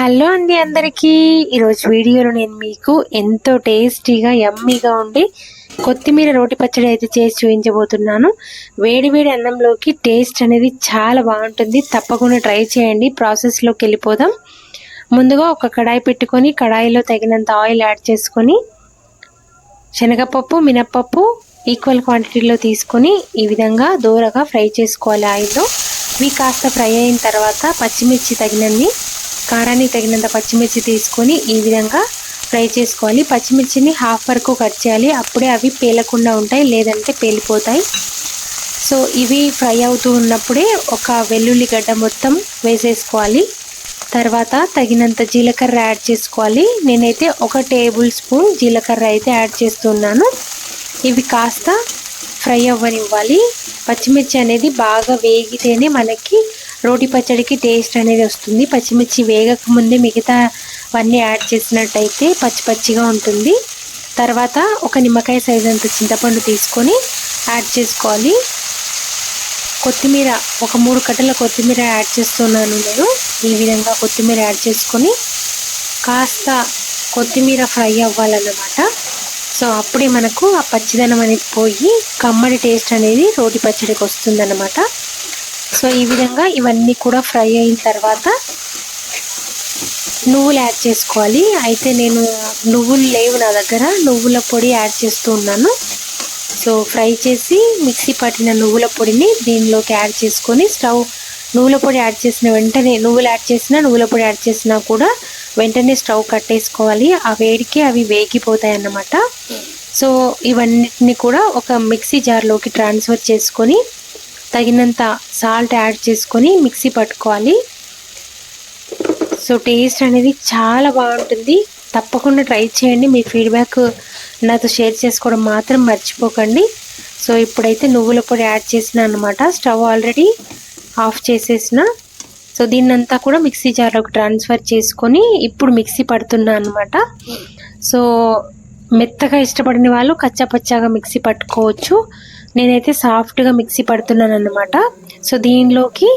Hello అండి అందరికీ. ఈరోజు వీడియోలో నేను మీకు ఎంతో టేస్టీగా యమ్మీగా ఉండి కొత్తిమీర రోటి పచ్చడి అయితే చేసి చూపించబోతున్నాను. వేడి వేడి అన్నంలోకి టేస్ట్ అనేది చాలా బాగుంటుంది. తప్పకుండా ట్రై చేయండి. ప్రాసెస్లోకి వెళ్ళిపోదాం. ముందుగా ఒక కడాయి పెట్టుకొని కడాయిలో తగినంత ఆయిల్ యాడ్ చేసుకొని శనగపప్పు మినప్పప్పు ఈక్వల్ క్వాంటిటీలో తీసుకొని ఈ విధంగా దూరగా ఫ్రై చేసుకోవాలి. ఆయిల్లో ఇవి కాస్త ఫ్రై అయిన తర్వాత పచ్చిమిర్చి తగినన్ని కారానికి తగినంత పచ్చిమిర్చి తీసుకొని ఈ విధంగా ఫ్రై చేసుకోవాలి. పచ్చిమిర్చిని హాఫ్ వరకు కట్ చేయాలి. అప్పుడే అవి పేలకుండా ఉంటాయి లేదంటే పేలిపోతాయి. సో ఇవి ఫ్రై అవుతూ ఉన్నప్పుడే ఒక వెల్లుల్లిగడ్డ మొత్తం వేసేసుకోవాలి. తర్వాత తగినంత జీలకర్ర యాడ్ చేసుకోవాలి. నేనైతే ఒక టేబుల్ స్పూన్ జీలకర్ర అయితే యాడ్ చేస్తున్నాను. ఇవి కాస్త ఫ్రై అవ్వనివ్వాలి. పచ్చిమిర్చి అనేది బాగా వేగితేనే మనకి రోటి పచ్చడికి టేస్ట్ అనేది వస్తుంది. పచ్చిమిర్చి వేగక ముందే మిగతా అవన్నీ యాడ్ చేసినట్టయితే పచ్చి పచ్చిగా ఉంటుంది. తర్వాత ఒక నిమ్మకాయ సైజ్ అంత చింతపండు తీసుకొని యాడ్ చేసుకోవాలి. కొత్తిమీర ఒక మూడు కట్టల కొత్తిమీర యాడ్ చేస్తున్నాను నేను. ఈ విధంగా కొత్తిమీర యాడ్ చేసుకొని కాస్త కొత్తిమీర ఫ్రై అవ్వాలన్నమాట. సో అప్పుడే మనకు ఆ పచ్చిదనం అనేది పోయి కమ్మడి టేస్ట్ అనేది రోటి పచ్చడికి వస్తుందన్నమాట. సో ఈ విధంగా ఇవన్నీ కూడా ఫ్రై అయిన తర్వాత నువ్వులు యాడ్ చేసుకోవాలి. అయితే నేను నువ్వులు లేవు నా దగ్గర. నువ్వుల పొడి యాడ్ చేస్తూ ఉన్నాను. సో ఫ్రై చేసి మిక్సీ పట్టిన నువ్వుల పొడిని దీనిలోకి యాడ్ చేసుకొని స్టవ్ నువ్వుల పొడి యాడ్ చేసిన వెంటనే నువ్వులు యాడ్ చేసినా నువ్వుల పొడి యాడ్ చేసినా కూడా వెంటనే స్టవ్ కట్టేసుకోవాలి. ఆ వేడికి అవి వేగిపోతాయి అన్నమాట. సో ఇవన్నిటిని కూడా ఒక మిక్సీ జార్లోకి ట్రాన్స్ఫర్ చేసుకొని తగినంత సాల్ట్ యాడ్ చేసుకొని మిక్సీ పట్టుకోవాలి. సో టేస్ట్ అనేది చాలా బాగుంటుంది. తప్పకుండా ట్రై చేయండి. మీ ఫీడ్బ్యాక్ నాతో షేర్ చేసుకోవడం మాత్రం మర్చిపోకండి. సో ఇప్పుడైతే నువ్వుల పొడి యాడ్ చేసిన అనమాట స్టవ్ ఆల్రెడీ ఆఫ్ చేసేసిన. సో దీన్నంతా కూడా మిక్సీ జార్లోకి ట్రాన్స్ఫర్ చేసుకొని ఇప్పుడు మిక్సీ పడుతున్నా అనమాట సో మెత్తగా ఇష్టపడిన వాళ్ళు కచ్చాపచ్చాగా మిక్సీ పట్టుకోవచ్చు. నేనైతే సాఫ్ట్గా మిక్సీ పడుతున్నాను అనమాట సో దీనిలోకి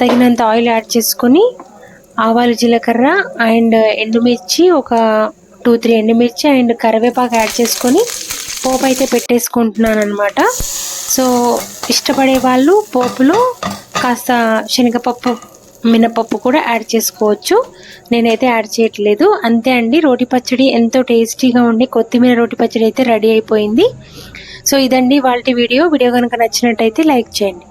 తగినంత ఆయిల్ యాడ్ చేసుకొని ఆవాలు జీలకర్ర అండ్ ఎండుమిర్చి ఒక టూ త్రీ ఎండుమిర్చి అండ్ కరివేపాకు యాడ్ చేసుకొని పోపు అయితే పెట్టేసుకుంటున్నాను అనమాట సో ఇష్టపడే వాళ్ళు పోపులో కాస్త శనగపప్పు మినపప్పు కూడా యాడ్ చేసుకోవచ్చు. నేనైతే యాడ్ చేయట్లేదు. అంతే అండి రోటి పచ్చడి ఎంతో టేస్టీగా ఉండి కొత్తిమీర రోటి పచ్చడి అయితే రెడీ అయిపోయింది. సో ఇదండి వాళ్ళ వీడియో. వీడియో కనుక నచ్చినట్టయితే లైక్ చేయండి.